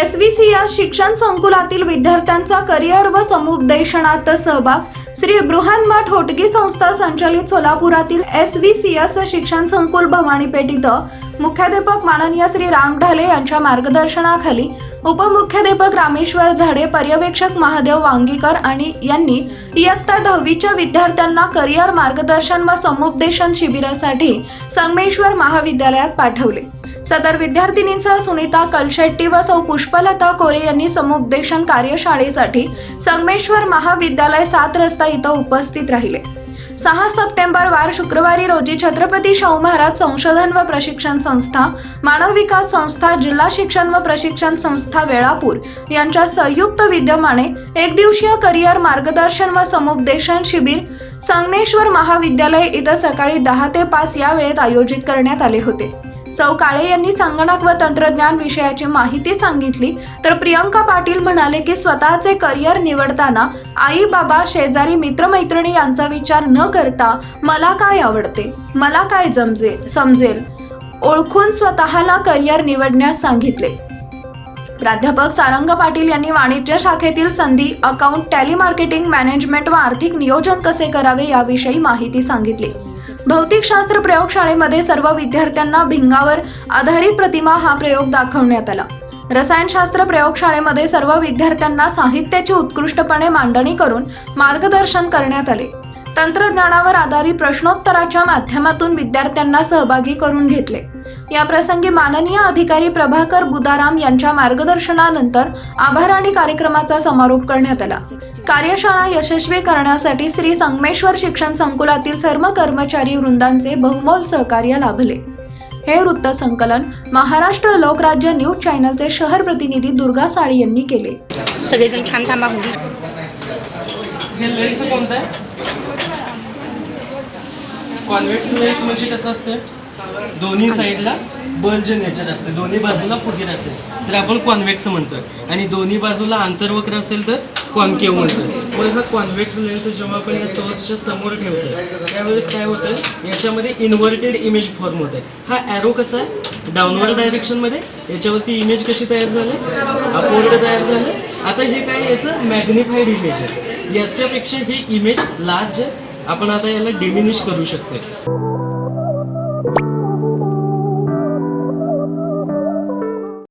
S V C या शिक्षण संकुलातील विद्यार्थ्यांचा करिअर व समुपदेशनात सहभाग. श्री बृहन्मठ होटगी संस्था संचलित सोलापुरातील एस व्ही सी एस शिक्षण संकुल भवानीपेठ इथं मुख्याध्यापक माननीय श्री राम ढाले यांच्या मार्गदर्शनाखाली उपमुख्याध्यापक रामेश्वर झाडे पर्यवेक्षक महादेव वांगीकर आणि यांनी इयत्ता दहावीच्या विद्यार्थ्यांना करिअर मार्गदर्शन व समुपदेशन शिबिरासाठी संगमेश्वर महाविद्यालयात पाठवले. सदर विद्यार्थिनींसह सुनीता कलशेट्टी व सौ पुष्पलता कोरे यांनी समुपदेशन कार्यशाळेसाठी संगमेश्वर महाविद्यालय सात रस्ता इथं उपस्थित राहिले. सहा सप्टेंबर वार शुक्रवारी रोजी छत्रपती शाहू महाराज संशोधन व प्रशिक्षण संस्था मानव विकास संस्था जिल्हा शिक्षण व प्रशिक्षण संस्था वेळापूर यांच्या संयुक्त विद्यमाने एक दिवसीय करिअर मार्गदर्शन व समुपदेशन शिबिर संगमेश्वर महाविद्यालय इथं सकाळी दहा ते पाच या वेळेत आयोजित करण्यात आले होते. सौ काळे यांनी संगणक व तंत्रज्ञान विषयाची माहिती सांगितली. तर प्रियंका पाटील म्हणाले की स्वतःचे करिअर निवडताना आई बाबा शेजारी मित्रमैत्रिणी यांचा विचार न करता मला काय आवडते? मला काय जमजे समजेल? ओळखून स्वतःला करिअर निवडण्यास सांगितले. प्राध्यापक सारंग पाटील यांनी वाणिज्य शाखेतील संधी अकाउंट टेलिमार्केटिंग मॅनेजमेंट व आर्थिक नियोजन कसे करावे याविषयी माहिती सांगितली. भौतिकशास्त्र प्रयोगशाळेमध्ये सर्व विद्यार्थ्यांना भिंगावर आधारित प्रतिमा हा प्रयोग दाखवण्यात आला. रसायनशास्त्र प्रयोगशाळेमध्ये सर्व विद्यार्थ्यांना साहित्याची उत्कृष्टपणे मांडणी करून मार्गदर्शन करण्यात आले. तंत्रज्ञानावर आधारित प्रश्नोत्तराच्या माध्यमातून विद्यार्थ्यांना सहभागी करून घेतले. या प्रसंगी माननीय अधिकारी प्रभाकर बुदाराम यांच्या मार्गदर्शनानंतर आभार आणि कार्यक्रमाचा समारोप करण्यात आला. कार्यशाळा यशस्वी करण्यासाठी श्री संगमेश्वर शिक्षण संकुलातील सर्व कर्मचारी वृंदांचे बहुमोल सहकार्य लाभले. हे वृत्तसंकलन महाराष्ट्र लोकराज्य न्यूज चॅनलचे शहर प्रतिनिधी दुर्गा साळी यांनी केले. सगळेजण छान थांबा मुली हे लेन्स कोणतं आहे कॉन्व्हेक्स लेन्स म्हणजे कसं असतं? दोन्ही साईडला बल्ज नेचर असते. दोन्ही बाजूला फुगीर असेल. तर आपण कॉन्व्हेक्स म्हणतो आणि दोन्ही बाजूला आंतरवक्र असेल तर कॉन्केव म्हणतो मग हा कॉन्व्हेक्स लेन्स जेव्हा आपण या सोर्सच्या समोर ठेवतो त्यावेळेस काय होतं याच्यामध्ये इन्व्हर्टेड इमेज फॉर्म होत आहे हा ॲरो कसा आहे? डाऊनवर्ड डायरेक्शनमध्ये याच्यावरती इमेज कशी तयार झाली? अपवर्ड तयार झालं. आता हे काय याचं मॅग्निफाईड इमेज आहे. याच्यापेक्षा ही इमेज लार्ज आहे. आपण आता याला डिमिनिश करू शकतो